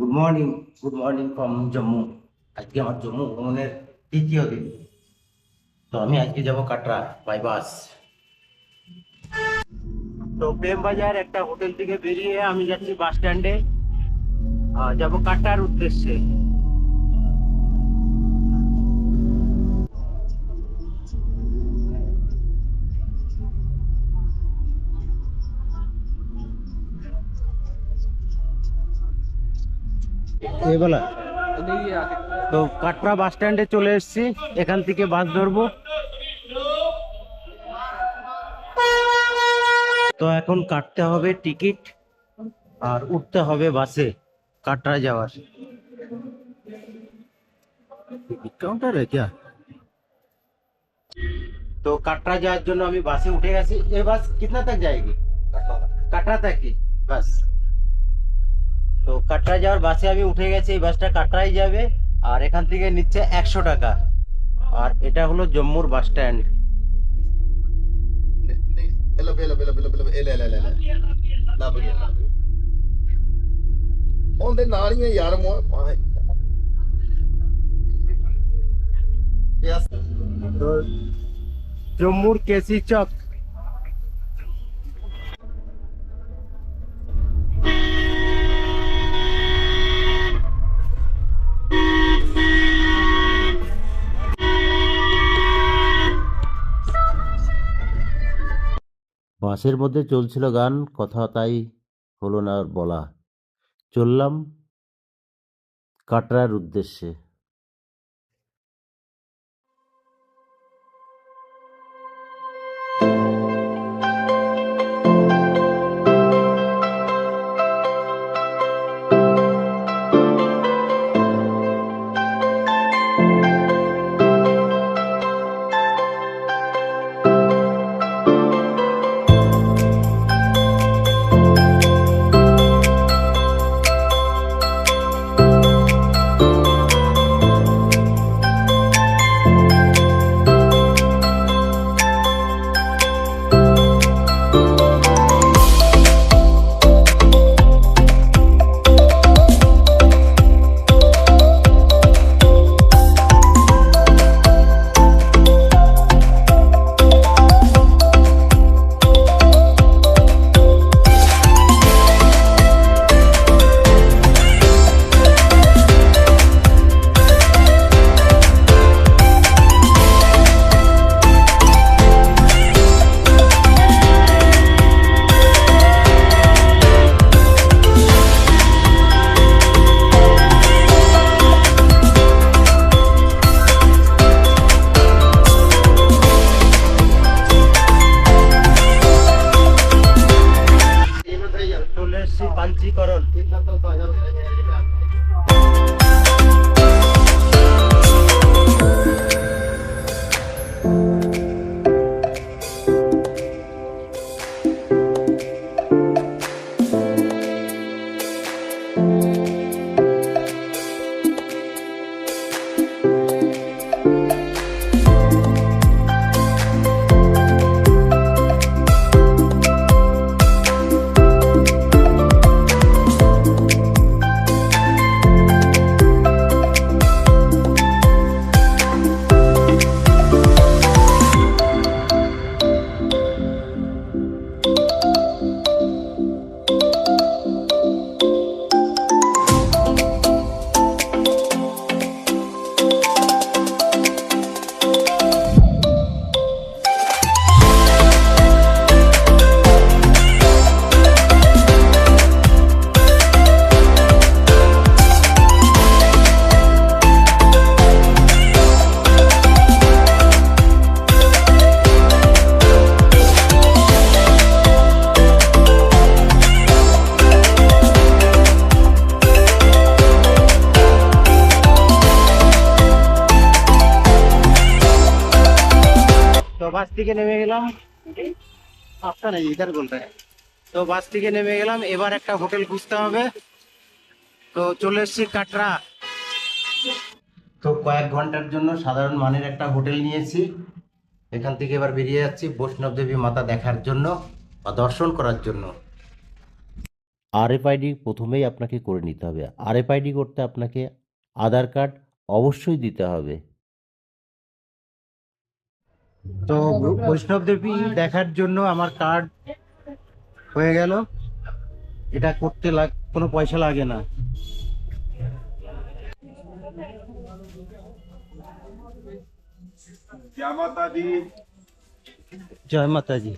Good morning good morning from Jammu আজকে আমার জম্মু ভ্রমণের তৃতীয় দিন। তো আমি আজকে যাব কাটরা বাই বাস তো প্রেম বাজার একটা হোটেল থেকে বেরিয়ে আমি যাচ্ছি বাস স্ট্যান্ডে যাব কাটরার উদ্দেশ্যে। এই বলা তো কাটরা বাস স্ট্যান্ডে চলে এসেছি এখান থেকে বাস ধরবো তো এখন কাটতে হবে টিকিট আর উঠতে হবে বাসে কাটরা যাওয়ার টিকিট কাউন্টার है क्या तो कटरा जाने জন্য আমি বাসে উঠে গেছি এই বাস कितना तक जाएगी কাটরা तक की बस তো কাটরা যাওয়ার বাসে আমি উঠে গেছি এই বাসটা কাটরাই যাবে আর এখান থেকে নিচ্ছে একশো টাকা আর এটা হলো জম্মুর bus stand Bella, bella, bella, bella, bella, bella, bella, bella. ਲੱਭ ਗਿਆ ਲੱਭ ਗਿਆ ਉਹਦੇ ਨਾਲ ਹੀ ਆ ਯਾਰ ਮੋਹ ਪਾਏ ਯਸ তো জম্মুর কেসি বাসের মধ্যে চলছিল গান কথা তাই হলো না আর বলা। চললাম কাটরার উদ্দেশ্যে। থেকে নেমে গেলাম। আপটা নেই ইধার বলতে তো বাস থেকে নেমে গেলাম, এবার একটা হোটেল খুঁজতে হবে। তো চলে এসেছি কাটরা। তো কয়েক ঘণ্টার জন্য সাধারণ মানের একটা হোটেল নিয়েছি। এখান থেকে এবার বেরিয়ে যাচ্ছি বৈষ্ণব দেবী মাতা দেখার জন্য বা দর্শন করার জন্য। আর আরএফআইডি প্রথমেই আপনাকে করে নিতে হবে। আর আরএফআইডি করতে আপনাকে আধার কার্ড অবশ্যই দিতে হবে। তো বৈষ্ণব দেবী দেখার জন্য আমার কার্ড হয়ে গেল? এটা করতে লাগ কোনো পয়সা লাগে না। জয় মাতাজি।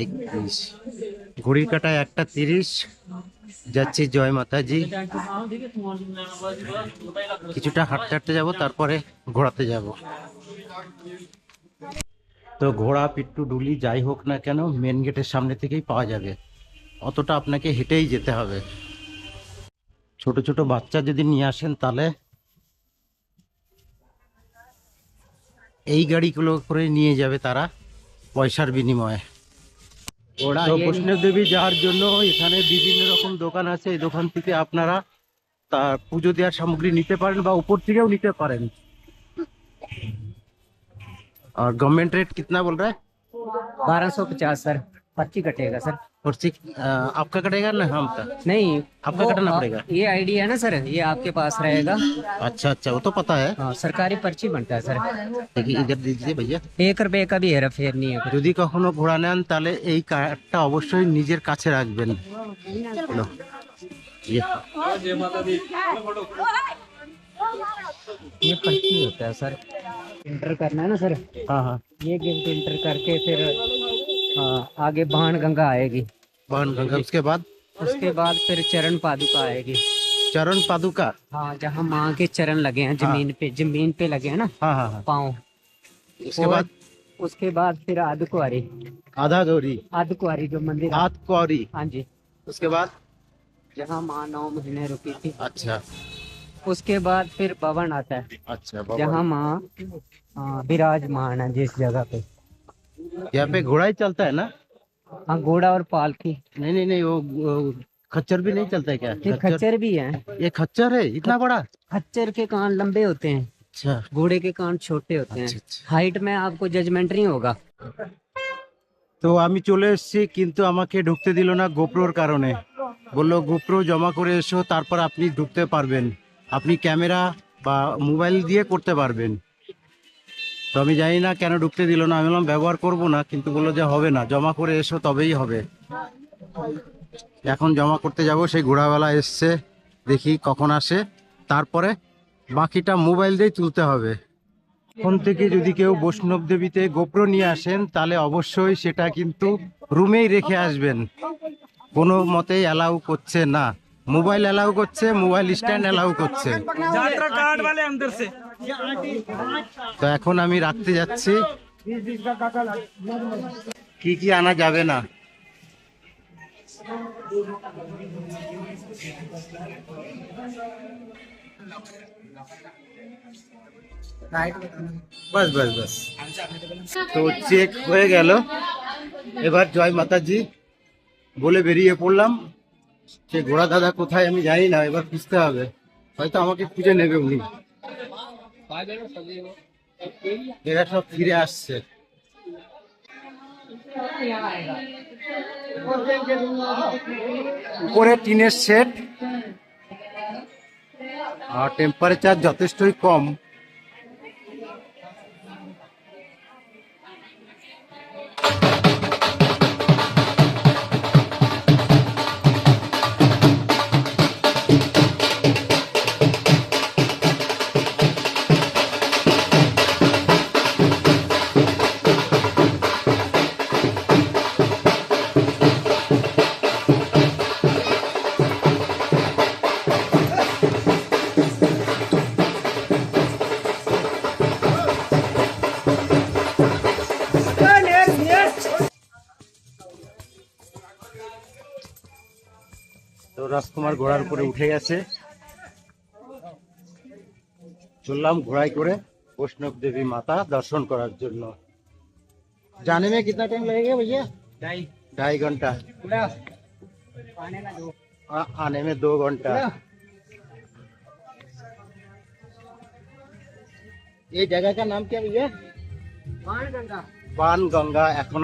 একত্রিশ। ঘড়ির কাটায় একটা তিরিশ। যাচ্ছি জয় মাতাজি। কিছুটা হাঁটতে হাঁটতে যাব তারপরে ঘোরাতে যাব। তো ঘোড়া পিট্টু ডুলি যাই হোক না কেন মেন গেটের সামনে থেকেই পাওয়া যাবে। অতটা আপনাকে হেঁটেই যেতে হবে। ছোট ছোট বাচ্চা যদি নিয়ে আসেন তাহলে এই গাড়িগুলো করে নিয়ে যাবে তারা পয়সার বিনিময়ে। তো বৈষ্ণব দেবী যাওয়ার জন্য এখানে বিভিন্ন রকম দোকান আছে। এই দোকান থেকে আপনারা তার পুজো দেওয়ার সামগ্রী নিতে পারেন বা উপর থেকেও নিতে পারেন। और गवर्नमेंट रेट कितना बोल रहा है बारह सौ पचास सर पर्ची कटेगा सर और सिक- अ, आपका कटेगा ना हम का नहीं आपका वो कटना आ- पड़ेगा ये आईडी है ना सर ये आपके पास रहेगा अच्छा अच्छा वो तो पता है हाँ सरकारी पर्ची बनता है सर देखिए इधर दीजिए भैया एक रुपए का भी हेरा फेर नहीं है कुछ। যদি কখনো ঘোড়া নেন তাহলে এই কার্ডটা অবশ্যই নিজের কাছে রাখবেন লো। ইয়ে। ये पर्ची होता है सर। इंटर करना है ना सर? हाँ हाँ। ये गिफ्ट इंटर करके फिर हाँ, आगे बाण गंगा आएगी। बाण गंगा उसके बाद? उसके बाद फिर चरण पादुका आएगी। चरण पादुका? हाँ जहाँ माँ के चरण लगे हैं ज़मीन पे ज़मीन पे लगे हैं ना? हाँ हाँ हाँ। पाँव। उसके बाद? उसके बाद फिर आदकुआरी आधा गौरी। आदकुआरी जो मंदिर हाथ कौरी हाँ जी। उसके बाद? जहाँ माँ नौ महीने रुकी थी। अच्छा। उसके बाद फिर भवन आता है अच्छा बाबा। जहाँ माँ हाँ, विराजमान है जिस जगह पे यहाँ पे घोड़ा ही चलता है ना हाँ घोड़ा और पालकी नहीं नहीं नहीं वो, वो खच्चर भी नहीं चलता है क्या ये खच्चर भी है ये खच्चर है इतना बड़ा खच्चर के कान लंबे होते हैं अच्छा घोड़े के कान छोटे होते हैं अच्छा अच्छा हाइट में आपको जजमेंट नहीं होगा তো আমি চলে এসেছি কিন্তু আমাকে ঢুকতে দিল না গোপ্রোর কারণে বললো গোপ্রো জমা করে এসো তারপর আপনি ঢুকতে পারবেন আপনি ক্যামেরা বা মোবাইল দিয়ে করতে পারবেন। তো আমি জানি না কেন ঢুকতে দিল না। আমি বললাম, ব্যবহার করব না। কিন্তু বলল যে, হবে না। জমা করে এসো, তবেই হবে। এখন জমা করতে যাব, সেই ঘোড়াওয়ালা এসছে, দেখি কখন আসে। তারপরে বাকিটা মোবাইল দিয়েই তুলতে হবে। এখন থেকে যদি কেউ বৈষ্ণব দেবীতে গোপ্র নিয়ে আসেন, তাহলে অবশ্যই সেটা কিন্তু রুমেই রেখে আসবেন। কোনো মতেই অ্যালাউ করছে না। মোবাইল অ্যালাউ করছে মোবাইল স্ট্যান্ড অ্যালাউ করছে। তো এখন আমি রাখতে যাচ্ছি। কি কি আনা যাবে না? বাস বাস বাস। তো চেক হয়ে গেল। এবার জয় মাতাজি বলে বেরিয়ে পড়লাম। সে ঘোড়া দাদা কোথায় আমি জানি না, এবার খুঁজতে হবে। হয়তো আমাকে খুঁজে নেবে উনি। এরা সব ফিরে আসছে। উপরে টিনের সেট। আর টেম্পারেচার যথেষ্টই কম। রাজকুমার ঘোড়ার উপরে উঠে গেছে চললাম ঘোড়ায় করে বৈষ্ণব দেবী মাতা দর্শন করার জন্য जाने में कितना टाइम लगेगा भैया ढाई ढाई घंटा पाने का दो आ- आने में दो घंटा ये जगह का नाम क्या भैया बाण गंगा বান গঙ্গা এখন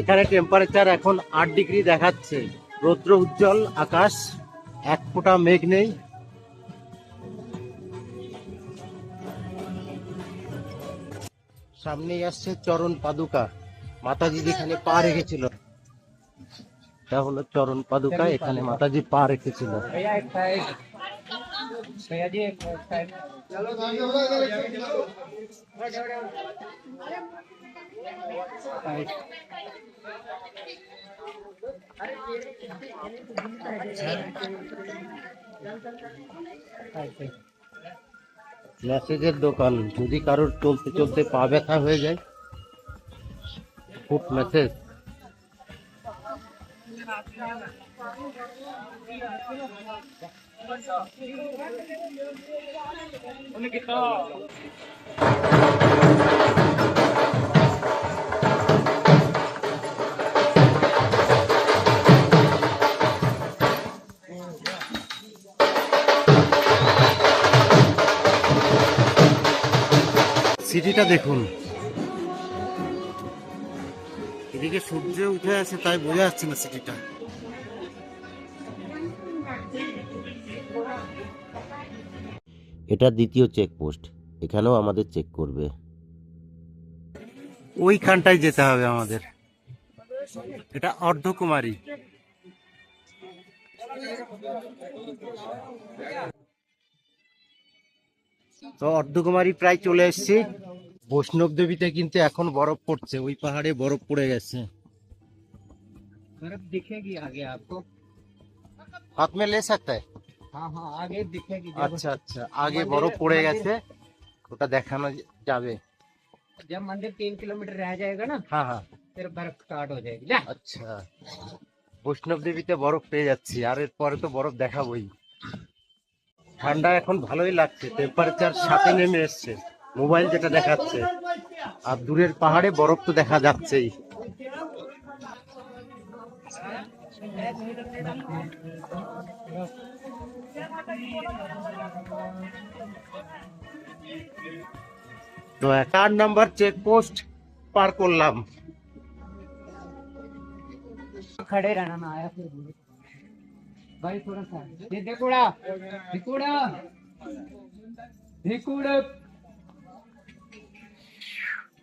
এখানে টেম্পারেচার এখন আট ডিগ্রি দেখাচ্ছে। রৌদ্র উজ্জ্বল, আকাশ, এক ফোঁটা মেঘ নেই। সামনেই আসছে চরণ পাদুকা। মাতাজি যেখানে পা রেখেছিল এটা হলো চরণ পাদুকা এখানে মাতাজি পা রেখেছিল ম্যাসেজের দোকান যদি কারোর চলতে চলতে পা ব্যথা হয়ে যায় খুব মেসেজ সিটিটা দেখুন। সূর্য উঠে আছে তাই বোঝা যাচ্ছে না সিটিটা। এটা দ্বিতীয় চেকপোস্ট এখানেও আমাদের চেক করবে। ওইখানটায় যেতে হবে আমাদের। এটা অর্ধকুমারী। তো অর্ধকুমারী প্রায় চলে এসেছি। বৈষ্ণব দেবীতে কিন্তু এখন বরফ পড়ছে ওই পাহাড়ে বরফ পড়ে গেছে। बर्फ दिखेगी आगे आपको হাত মে লে सकता है हाँ हाँ आगे दिखेगी जब আচ্ছা আচ্ছা আগে বরফ পড়ে গেছে ওটা দেখানো যাবে जब मंदिर तीन किलोमीटर रह जाएगा ना হ্যাঁ হ্যাঁ फिर बर्फ स्टार्ट हो जाएगी जा আচ্ছা বৈষ্ণব দেবীতে বরফ পেয়ে যাচ্ছি আর এরপরে তো বরফ দেখাবোই ঠান্ডা এখন ভালোই লাগছে টেম্পারেচার সাথে নেমে এসছে মোবাইল যেটা দেখাচ্ছে আর দূরের পাহাড়ে বরফ তো দেখা যাচ্ছেই তো চার নাম্বার চেকপোস্ট পার করলাম खड़े रहना ना आया फिर बोलो। भाई थोड़ा सा ये देखोड़ा देखोड़ा देखोड़ा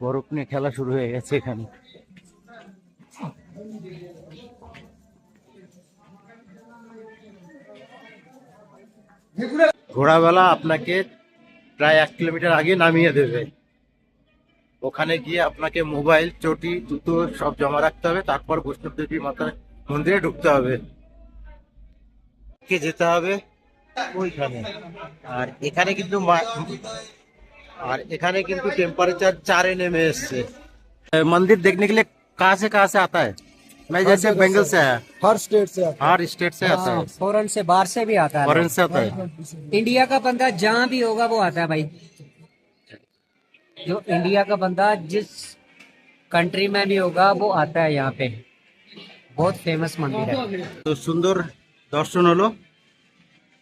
বরফ নিয়ে খেলা শুরু হয়ে গেছে এখানে ঘোড়াবেলা আপনাকে প্রায় এক কিলোমিটার আগে নামিয়ে দেবে। ওখানে গিয়ে আপনাকে মোবাইল, চটি, জুতো সব জমা রাখতে হবে। তারপর বৈষ্ণব দেবী মাতার মন্দিরে ঢুকতে হবে। কে যেতে হবে? ওইখানে। আর এখানে কিন্তু আর এখানে কিন্তু টেম্পারেচার চারে নেমে এসছে। মন্দির দেখনে গেলে কাছে কাছে আতায়। मैं जैसे बंगाल से आया हर स्टेट से हर स्टेट से आता है फौरन से बाहर से भी आता है फॉरेन से आता है इंडिया का बंदा जहाँ भी होगा वो आता है भाई जो इंडिया का बंदा जिस कंट्री में भी होगा वो आता है यहाँ पे बहुत फेमस मंदिर है তো সুন্দর দর্শন হলো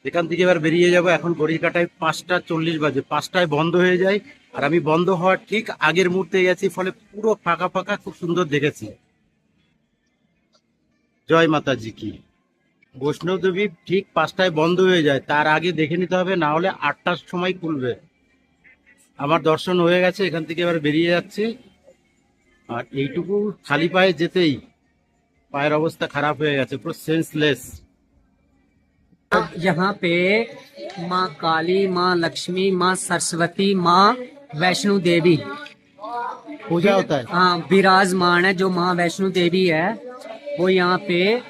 এখান থেকে এবার বেরিয়ে যাব এখন গড়িকাটায় পাঁচটা চল্লিশ বাজে পাঁচটায় বন্ধ হয়ে যায় আর আমি বন্ধ হওয়ার ঠিক আগের মুহূর্তে গেছি ফলে পুরো ফাঁকা ফাঁকা খুব সুন্দর দেখেছি জয় মাতাজি কি বৈষ্ণব দেবী ঠিক পাঁচটায় বন্ধ হয়ে যায় তার আগে দেখে নিতে হবে না হলে আটটার সময় খুলবে আমার দর্শন হয়ে গেছে এখান থেকে এবার বেরিয়ে যাচ্ছি আর এইটুকু খালি পায়ে যেতেই পায়ের অবস্থা খারাপ হয়ে গেছে পুরো সেন্সলেস यहाँ पे माँ काली माँ लक्ष्मी माँ सरस्वती माँ वैष्णो देवी पूजा होता है हाँ विराजमान है जो माँ वैष्णो देवी है वो यहाँ पे अ,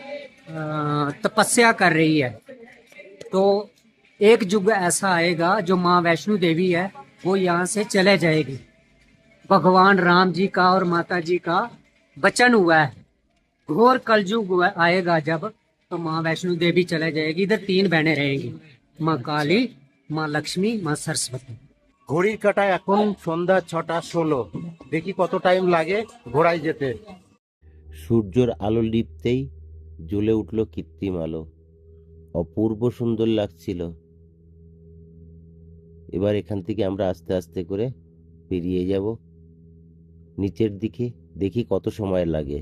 तपस्या कर रही है तो एक युग ऐसा आएगा जो माँ वैष्णो देवी है वो यहाँ से चले जाएगी भगवान राम जी का और माता जी का वचन हुआ है घोर कलयुग हुआ- आएगा जब तो माँ वैष्णो देवी चले जाएगी इधर तीन बहनें रहेंगी माँ काली माँ लक्ष्मी माँ सरस्वती ঘড়ির কাটা এখন সন্ধ্যা ছটা ষোলো দেখি কত টাইম লাগে ঘোড়ায় যেতে সূর্যর আলো লিপতেই জ্বলে উঠল কৃত্রিম আলো। অপূর্ব সুন্দর লাগছিল। এবার এখান থেকে আমরা আস্তে আস্তে করে পেরিয়ে যাব। নিচের দিকে দেখি কত সময় লাগে।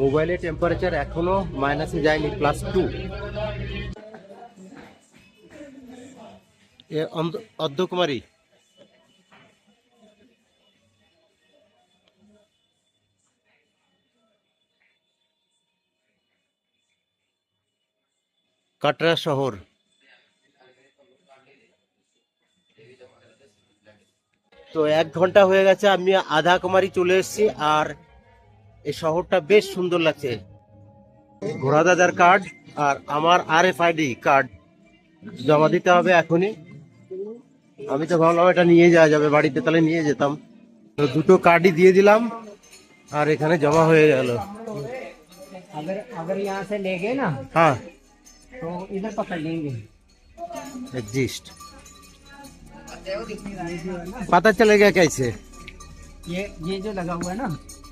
মোবাইলে টেম্পারেচার এখনও মাইনাসে যায়নি প্লাস টু অর্ধকুমারী। কাটরা শহর। তো এক ঘণ্টা হয়ে গেছে, আমি আধা কুমারী চলে এসেছি, আর এই শহরটা বেশ সুন্দর লাগছে ঘোড়া দাদার কার্ড আর আমার আর এফ আইডি কার্ড জমা দিতে হবে এখনই আমি তো ভাবলাম এটা নিয়ে যাওয়া যাবে বাড়িতে তাহলে নিয়ে যেতাম তো দুটো কার্ডই দিয়ে দিলাম আর এখানে জমা হয়ে গেল अगर अगर यहाँ से ले गए ना হ্যাঁ तो इधर पकड़ लेंगे एग्जिस्ट पता चलेगा कैसे ये ये जो लगा हुआ है ना ये ट्राइक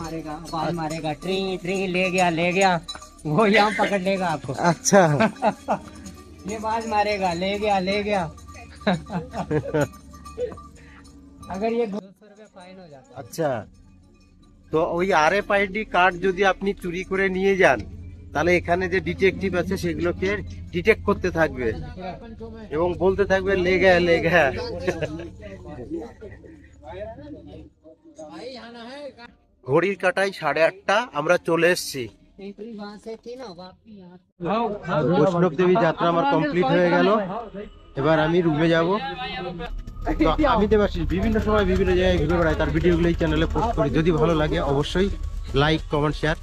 मारेगा आवाज मारेगा ट्री ट्री ले गया ले गया वो यहाँ पकड़ लेगा आपको अच्छा ये आवाज मारेगा ले गया ले गया अगर ये दो सौ रुपये फाइन हो जाता আচ্ছা তো ওই আর এফ আইডি কার্ড যদি আপনি চুরি করে নিয়ে যান তাহলে এখানে যে ডিটেকটিভ আছে সেগুলোকে ডিটেক্ট করতে থাকবে এবং বলতে থাকবে লেগা লেগা ঘড়ির কাটাই সাড়ে আটটা, আমরা চলে এসছি। বৈষ্ণব দেবী যাত্রা আমার কমপ্লিট হয়ে গেল। এবার আমি রুমে যাব। তো আসি বিভিন্ন সময় বিভিন্ন জায়গায় ঘুরে বেড়াই, তার ভিডিওগুলো এই চ্যানেলে পোস্ট করি। যদি ভালো লাগে, অবশ্যই লাইক কমেন্ট শেয়ার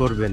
করবেন।